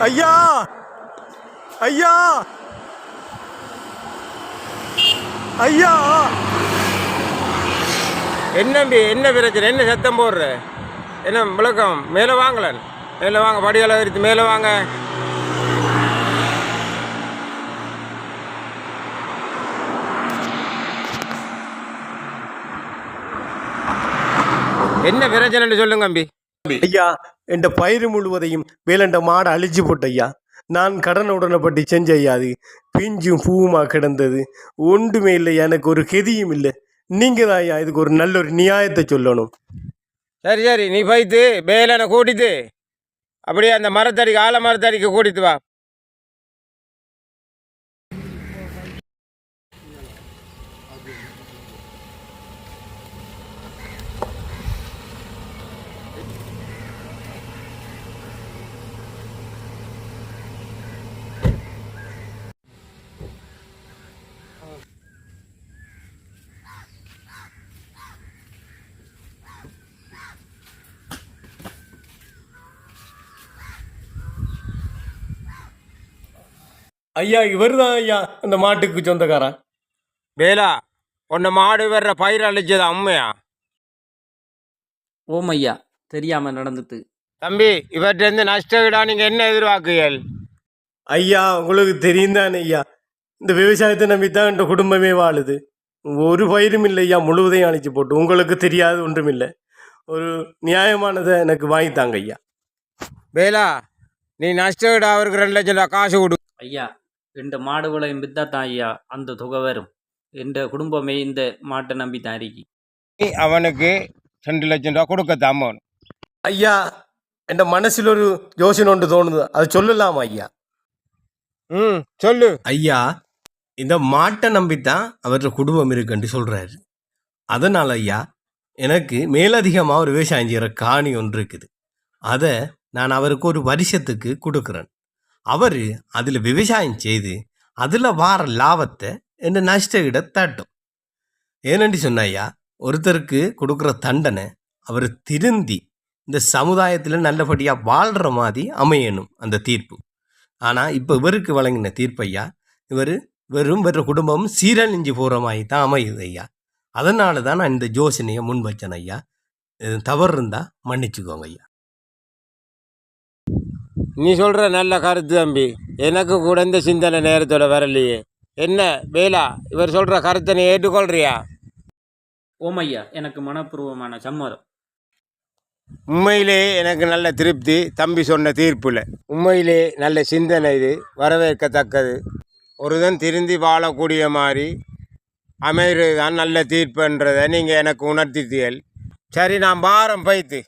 ஐயா! ஐயா! ஐயா! என்னம்பி என்ன பிரச்சனை? என்ன சத்தம் போடுற? என்ன விளக்கம்? மேலே வாங்கலன் மேலே வாங்க படியெல்லாம் விரித்து மேலே வாங்க. என்ன பிரச்சனைன்னு சொல்லுங்க அம்பி ஐயா என்ற பயிர் முழுவதையும் வேலண்ட மாடை அழிச்சு போட்ட ஐயா நான் கடன் உடனப்பட்டு செஞ்ச ஐயா பிஞ்சும் பூவுமா கிடந்தது. ஒன்றுமே இல்லை எனக்கு ஒரு கெதியும் இல்லை. நீங்கள் தான் ஐயா இதுக்கு ஒரு நல்ல ஒரு நியாயத்தை சொல்லணும். சரி சரி நீ போய்த்து வேலனை கூட்டிட்டு அப்படியே அந்த மரத்தடிக்கு ஆல மரத்தடிக்கு கூட்டிட்டு வா. ஐயா இவர் தான் ஐயா அந்த மாட்டுக்கு சொந்தக்காரன்? வேலா உன்னை மாடு வர்ற பயிர் அழிச்சது அம்மையா? ஓமையா தெரியாம நடந்துட்டு. தம்பி இவற்றிருந்து நஷ்டவிடா நீங்க என்ன எதிர்பார்க்குகள் ஐயா உங்களுக்கு தெரியும் தானே ஐயா இந்த விவசாயத்தை நம்பி தான் என் குடும்பமே வாழுது. ஒரு பயிரும் இல்லை ஐயா முழுவதையும் அழிச்சு போட்டு உங்களுக்கு தெரியாது ஒன்றும் இல்லை ஒரு நியாயமானதை எனக்கு வாங்கி தாங்க ஐயா. வேலா நீ நஷ்டவிடா அவருக்கு ரெண்டு லட்சம் ரூபா காசு கொடு. ஐயா எந்த மாடு விளையும் வித்தா தான் ஐயா அந்த தொகை வரும். எந்த குடும்பமே இந்த மாட்டை நம்பி தான் இருக்கு. நீ அவனுக்கு ரெண்டு லட்சம் ரூபா கொடுக்க தம்மன் ஐயா என் மனசில் ஒரு யோசனை ஒன்று தோணுது. அது சொல்லலாமா ஐயா? ம் சொல்லு. ஐயா இந்த மாட்டை நம்பித்தான் அவரோட குடும்பம் இருக்குன்னு சொல்றாரு. அதனால ஐயா எனக்கு மேலதிகமாக ஒரு விவசாயம் செய்கிற காணி ஒன்று இருக்குது. அதை நான் அவருக்கு ஒரு வருஷத்துக்கு கொடுக்குறேன். அவர் அதில் விவசாயம் செய்து அதில் வார லாபத்தை என் நஷ்டகிட தட்டும். ஏனென்று சொன்ன ஐயா ஒருத்தருக்கு கொடுக்குற தண்டனை அவர் திருந்தி இந்த சமுதாயத்தில் நல்லபடியாக வாழ்கிற மாதிரி அமையணும் அந்த தீர்ப்பு. ஆனால் இப்போ இவருக்கு வழங்கின தீர்ப்பையா இவர் வெறும் வேற குடும்பம் சீரழிஞ்சு போகிற மாதிரி தான் அமையுது ஐயா. அதனால தான் நான் இந்த யோசனையை முன் வச்சேன் ஐயா தவறு இருந்தால் மன்னிச்சுக்கோங்க ஐயா. நீ சொல்ற நல்ல கருத்து தம்பி. எனக்கு கூட இந்த சிந்தனை நேரத்தோட வரலையே. என்ன வேலா இவர் சொல்ற கருத்தை நீ ஏற்றுக்கொள்றியா? ஓமையா எனக்கு மனப்பூர்வமான சம்மதம். உண்மையிலே எனக்கு நல்ல திருப்தி தம்பி சொன்ன தீர்ப்பில். உண்மையிலே நல்ல சிந்தனை இது வரவேற்கத்தக்கது. ஒருதன் திருந்தி வாழக்கூடிய மாதிரி அமைகிறது தான் நல்ல தீர்ப்புன்றதை நீங்கள் எனக்கு உணர்த்தித்தீர்கள். சரி நான் பாரம் பைத்து.